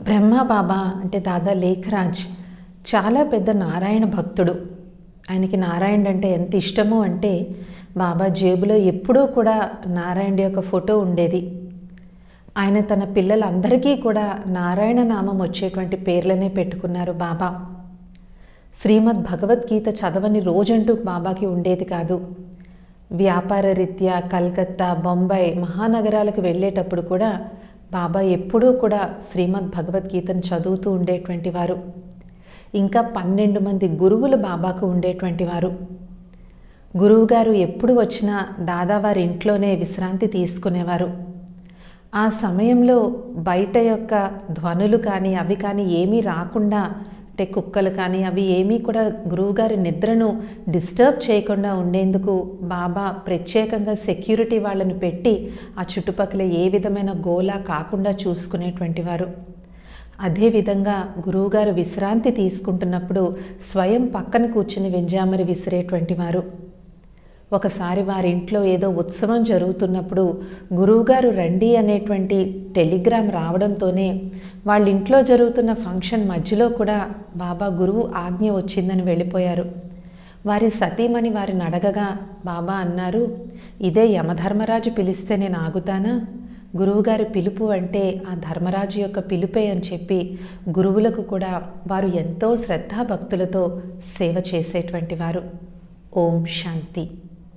బ్రహ్మ బాబా అంటే దాదా లేఖరాజ్ చాలా పెద్ద నారాయణ భక్తుడు. ఆయనకి నారాయణుడు అంటే ఎంత ఇష్టమో అంటే బాబా జేబులో ఎప్పుడూ కూడా నారాయణుడి యొక్క ఫోటో ఉండేది. ఆయన తన పిల్లలందరికీ కూడా నారాయణ నామం వచ్చేటువంటి పేర్లనే పెట్టుకున్నారు బాబా. శ్రీమద్ భగవద్గీత చదవని రోజంటూ బాబాకి ఉండేది కాదు. వ్యాపార రీత్యా కల్కత్తా బొంబాయి మహానగరాలకు వెళ్ళేటప్పుడు కూడా బాబా ఎప్పుడూ కూడా శ్రీమద్ భగవద్గీతను చదువుతూ ఉండేటువంటి వారు. ఇంకా పన్నెండు మంది గురువులు బాబాకు ఉండేటువంటి వారు. గురువుగారు ఎప్పుడు వచ్చినా దాదావారి ఇంట్లోనే విశ్రాంతి తీసుకునేవారు. ఆ సమయంలో బయట యొక్క ధ్వనులు కానీ అవి కానీ ఏమీ రాకుండా అంటే కుక్కలు కానీ అవి ఏమీ కూడా గురువుగారి నిద్రను డిస్టర్బ్ చేయకుండా ఉండేందుకు బాబా ప్రత్యేకంగా సెక్యూరిటీ వాళ్ళని పెట్టి ఆ చుట్టుపక్కల ఏ విధమైన గోలా కాకుండా చూసుకునేటువంటి వారు. అదేవిధంగా గురువుగారు విశ్రాంతి తీసుకుంటున్నప్పుడు స్వయం పక్కన కూర్చుని వెంజామరి విసిరేటువంటి వారు. ఒకసారి వారి ఇంట్లో ఏదో ఉత్సవం జరుగుతున్నప్పుడు గురువుగారు రండి అనేటువంటి టెలిగ్రామ్ రావడంతోనే వాళ్ళ ఇంట్లో జరుగుతున్న ఫంక్షన్ మధ్యలో కూడా బాబా గురువు ఆజ్ఞ వచ్చిందని వెళ్ళిపోయారు. వారి సతీమణి వారిని అడగగా బాబా అన్నారు ఇదే యమధర్మరాజు పిలిస్తే నేను ఆగుతానా? గురువుగారి పిలుపు అంటే ఆ ధర్మరాజు యొక్క పిలుపే అని చెప్పి గురువులకు కూడా వారు ఎంతో శ్రద్ధాభక్తులతో సేవ చేసేటువంటి వారు. ఓం శాంతి.